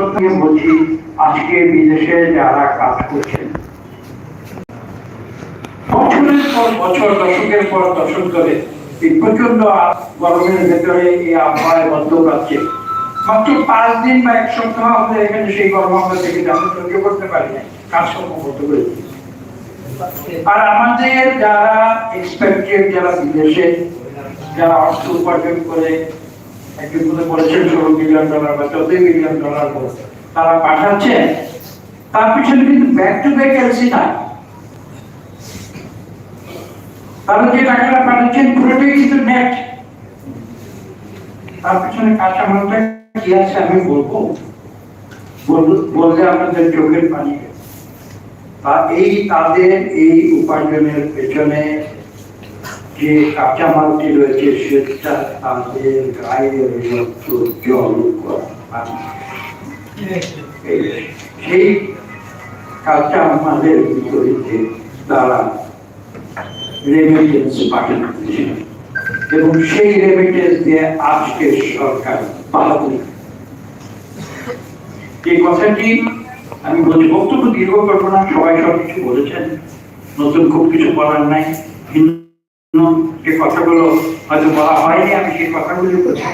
সত্যি বলছি, আজকে বিদেশে যারা কাজ করছেন, বছরের পর বছর, দশকের পর দশক ধরে, এই প্রচণ্ড গরমের ভেতরে এই আবহাওয়ায় মধ্যপ্রাচ্যে মাত্র পাঁচ দিন বা এক সপ্তাহ আমাদের এখানে সেই গরম আমরা থেকে আমরা সহ্য করতে পারি না কাজকর্ম করতে পারি আর আমাদের যারা এক্সপেক্টেড যারা বিদেশে, যারা অর্থ উপার্জন করে তারা পাঠাচ্ছে, তার পিছনে কিন্তু ব্যাক টু ব্যাক এলসি না তারা যে টাকাটা পাঠাচ্ছেন, পুরোটাই কিন্তু নেট তার পিছনে কাঁচামালটা কি আছে আমি বলব? বল- বললে আপনাদের চোখের পানি। তা এই তাদের এই উপার্জনের পেছনে যে কাঁচামালটি রয়েছে, সেটা তাদের গায়ের রক্ত জল করা সেই কাঁচামালের বিপরীতে তারা রেমিটেন্স পাঠাচ্ছে এবং সেই রেমিটেন্স দিয়ে আজকে সরকার বাহাদুরি। এই কথাটি আমি বলছি, বক্তব্য দীর্ঘ করব না, সবাই সব কিছু বলেছেন। নতুন খুব কিছু বলার নাই। ভিন্ন যে কথাগুলো হয়তো বলা হয়নি, আমি সেই কথাগুলো বলছি।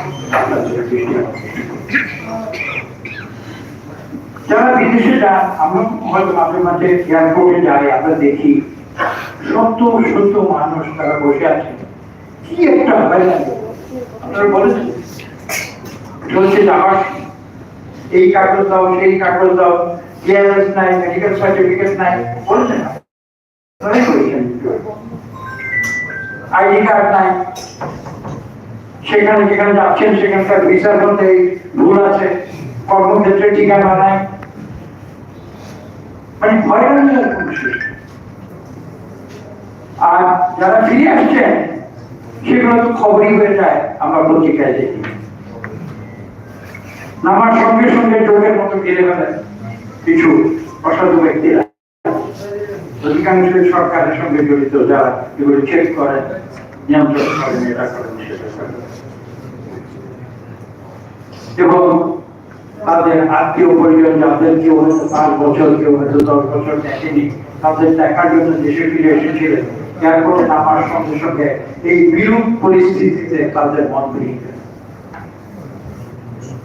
যারা বিদেশে আমরা হয়তো মাঝে মাঝে এয়ারপোর্টে যাই, আমরা দেখি শত শত মানুষ তারা বসে আছে। কি একটা হয় না? আপনারা বলেছেন চলছে যাওয়ার এই কাগজ দাও, সেই কাগজ দাও ক্লিয়ারেন্স নাই, মেডিকেল সার্টিফিকেট নাই বলেছেন না? আইডি কার্ড নাই। সেখানে যেখানে যাচ্ছেন সেখানকার ভিসার মধ্যে ভুল আছে, কর্মক্ষেত্রে ঠিকানা নাই। মানে আর যারা ফিরে আসছেন, সেগুলো তো খবরই হয়ে যায় আমরা পত্রিকায় দেখি নামার সঙ্গে সঙ্গে চোখের মতো গেলে কিছু অসাধু অধিকাংশ সরকারের সঙ্গে জড়িত, যারা এগুলো চেক করেন, নিয়ন্ত্রণ করেন এটা করেন এবং তাদের আত্মীয় পরিজন, যাদের কেউ হয়তো পাঁচ বছর, কেউ হয়তো দশ বছর দেখেনি, তাদের দেখার জন্য দেশে ফিরে এসেছিলেন এয়ারপোর্টে নামার সঙ্গে সঙ্গে এই বিরূপ পরিস্থিতিতে তাদের মন ভেঙে।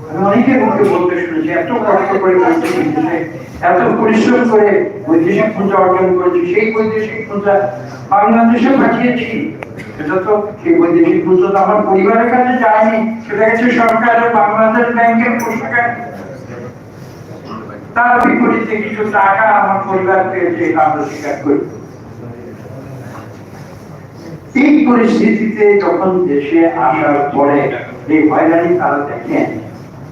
আমি অনেকের মুখে বলতে শুনেছি এত কষ্ট করে বলছি বিদেশে, এত পরিশ্রম করে বৈদেশিক মুদ্রা অর্জন করেছি সেই বৈদেশিক মুদ্রা বাংলাদেশে পাঠিয়েছি। এটা তো সেই বৈদেশিক মুদ্রা তো আমার পরিবারের কাছে যায়নি সেটা গেছে সরকারের বাংলাদেশ ব্যাংকের পোশাকায় তার বিপরীতে কিছু টাকা আমার পরিবার পেয়েছে এটা আমরা স্বীকার করি। এই পরিস্থিতিতে যখন দেশে আসার পরে এই হয়রানি তারা দেখেন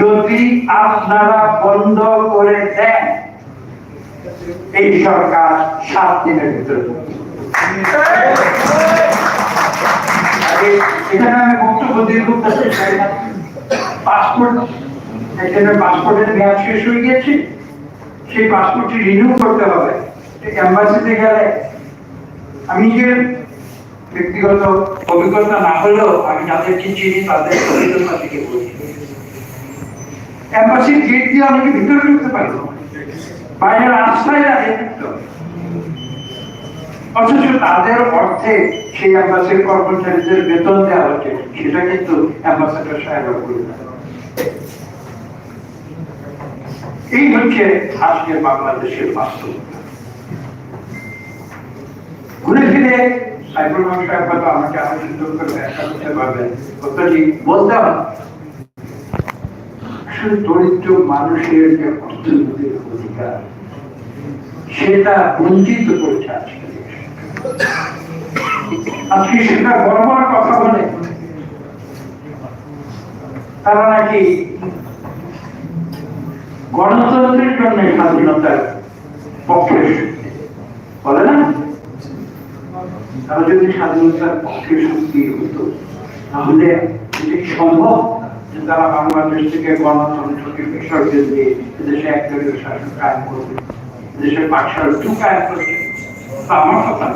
যদি আপনারা বন্ধ করে দেন, এই সরকার সাত দিনের ভিতরে এখানে আমি পাসপোর্টের শেষ হয়ে গেছে। সেই রিনিউ করতে হবে। আমি যে ব্যক্তিগত অভিজ্ঞতা না হলেও আমি যাদেরকে চিনি তাদের অভিজ্ঞতা থেকে বলছি। এম্বাসির গেট দিয়ে অনেকে ভিতরে ঢুকতে পারল বাইরের রাস্তায় থাকতো অথচ তাদের অর্থে সেই অ্যাম্বাসির কর্মচারীদের বেতন দেওয়া হচ্ছে। সেটা কিন্তু অ্যাম্বাসেডর সাহেব করে এই হচ্ছে আজকের বাংলাদেশের বাস্তবতা। ঘুরে ফিরে সাইফুল হক সাহেব আমাকে আরও সুন্দর করে ব্যাখ্যা করতে পারবেন। বলতে হবে। দরিদ্র মানুষের যে অর্থনৈতিক অধিকার, সেটা বঞ্চিত করেছে আজকে আজকে সেটা বড় কথা বলে। তারা নাকি গণতন্ত্রের জন্য স্বাধীনতার পক্ষে বলে না? তারা যদি স্বাধীনতার পক্ষে শক্তি হতো, তাহলে সম্ভব যে বাংলাদেশ থেকে গণতন্ত্রকে বিসর্জন দিয়ে দেশে একদলীয় শাসন কায়েম করবে, দেশে পাঠশাল টু কায়েম আমার কথা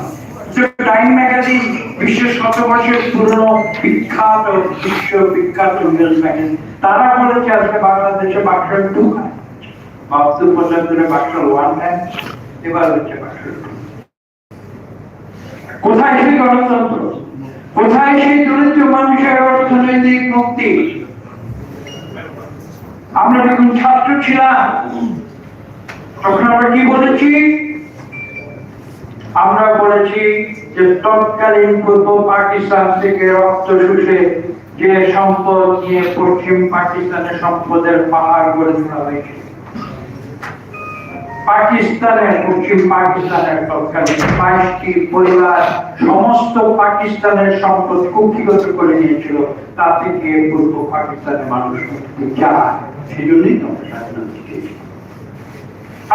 টাইম ম্যাগাজিন বিশ্বের শত বছরের পুরনো বিখ্যাত বিশ্ব বিখ্যাত নিউজ ম্যাগাজিন তারা বলেছে আজকে বাংলাদেশে বাক্সাল টু বাহাত্তর পঁচাত্তরে বাক্সাল ওয়ান এবার হচ্ছে কোথায় সেই গণতন্ত্র? কোথায় সেই দরিদ্র মানুষের অর্থনৈতিক মুক্তি? আমরা যখন ছাত্র ছিলাম, তখন আমরা কি বলেছি? আমরা বলেছি যে তৎকালীন পূর্ব পাকিস্তান থেকে রক্ত শুষে যে সম্পদ নিয়ে পশ্চিম পাকিস্তানের সম্পদের পাহাড় গড়ে তোলা হয়েছে, পাকিস্তানের, পশ্চিম পাকিস্তানের তৎকালীন বাইশটি পরিবার সমস্ত পাকিস্তানের সম্পদ কুক্ষিগত করে নিয়েছিল তা থেকে পূর্ব পাকিস্তানের মানুষ চায়। সেজন্যই তো আমরা স্বাধীনতা।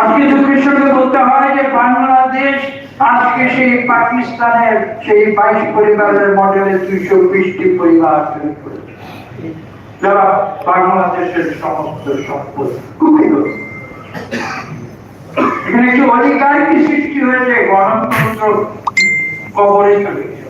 আজকে বলতে হয় যে বাংলাদেশ আজকে সেই পাকিস্তানের সেই বাইশ পরিবারের মডেলের দুইশো বিশটি পরিবার তৈরি করেছে যারা বাংলাদেশের সমস্ত সম্পদ কুক্ষিগত এখানে অধিকারী সৃষ্টি হয়েছে, গণতন্ত্র কবরে চলে গেছে।